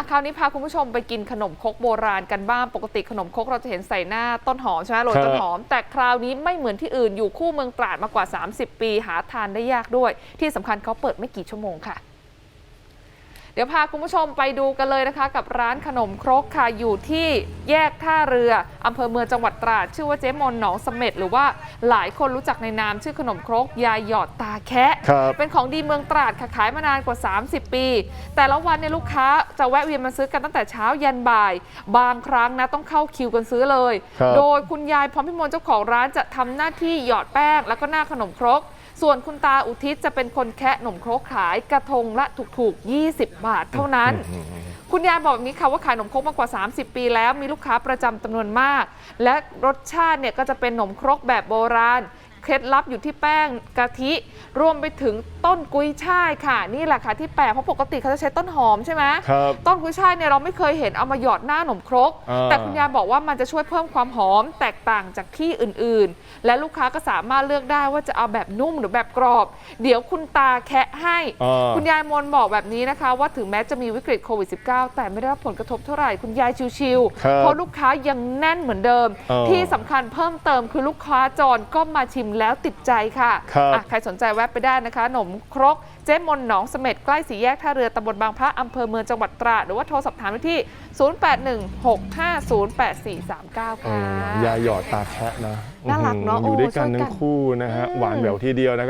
อะคราวนี้พาคุณผู้ชมไปกินขนมครกโบราณกันบ้าง ปกติขนมครกเราจะเห็นใส่หน้าต้นหอมใช่ไหมโรยครับต้นหอม แต่คราวนี้ไม่เหมือนที่อื่นอยู่คู่เมืองตราดมากว่า 30 ปี หาทานได้ยากด้วย ที่สำคัญเขาเปิดไม่กี่ชั่วโมงค่ะ เดี๋ยวพาคุณผู้ชมไปดูกันเลยนะคะ กับร้านขนมครกค่ะอยู่ที่แยกท่าเรืออำเภอเมืองจังหวัดตราด ชื่อว่าเจ๊มนหนองเสม็ดหรือว่าหลายคนรู้จักในนามชื่อขนมครกยายหยอดตาแคะครับเป็นของดีเมืองตราดค่ะขายมานานกว่า 30 ปี แต่ละวันเนี่ยลูกค้าจะแวะเวียนมาซื้อกันตั้งแต่เช้ายันบ่าย บางครั้งนะต้องเข้าคิวกันซื้อเลย ครับ โดยคุณยายพร้อมพิมลเจ้าของร้านจะทำหน้าที่หยอดแป้งแล้วก็หน้าขนมครก ส่วนคุณตาอุทิศจะเป็นคนแคะขนมครกขายกระทงละถูกๆ 20 บาทเท่านั้น คุณยายบอกแบบนี้ค่ะว่าขายขนมครกมากกว่า 30 ปีแล้วมีลูกค้าประจำจำนวนมาก และรสชาติเนี่ยก็จะเป็นขนมครกแบบโบราณ เคล็ดลับอยู่ที่แป้งกะทิรวมไปถึงต้นกุ้ยช่ายค่ะ นี่แหละค่ะที่แปลกเพราะปกติเขาจะใช้ต้นหอมใช่ไหมครับต้นกุ้ยช่ายเนี่ยเราไม่เคยเห็นเอามาหยอดหน้าขนมครกอ่าแต่คุณยายบอกว่ามันจะช่วยเพิ่มความหอมแตกต่างจากที่อื่นๆ และลูกค้าก็สามารถเลือกได้ว่าจะเอาแบบนุ่มหรือแบบกรอบ เดี๋ยวคุณตาแคะให้อ่าคุณยายมนบอกแบบนี้นะคะ ว่าถึงแม้จะมีวิกฤตโควิด -19 แต่ไม่ได้รับผลกระทบเท่าไหร่คุณยายชิวครับๆเพราะลูกค้ายังแน่นเหมือนเดิมอ๋อที่สำคัญเพิ่มเติมคือลูกค้าจรก็มาชิมแล้วติดใจค่ะครับอะ ใครสนใจแวะไปได้นะคะขนมครกเจ๊มนหนองเสม็ดใกล้สี่แยกท่าเรือตำบลบางพระอำเภอเมืองจังหวัดตราดหรือว่าโทรสอบถามไปที่ 0816508439เอค่ะอยาหยอดตาแคะนะน่ารักเนอะอยู่ด้วยกันโอ้ช่วยกันทั้งคู่นะฮะ อืม หวานแหววทีเดียวนะครับ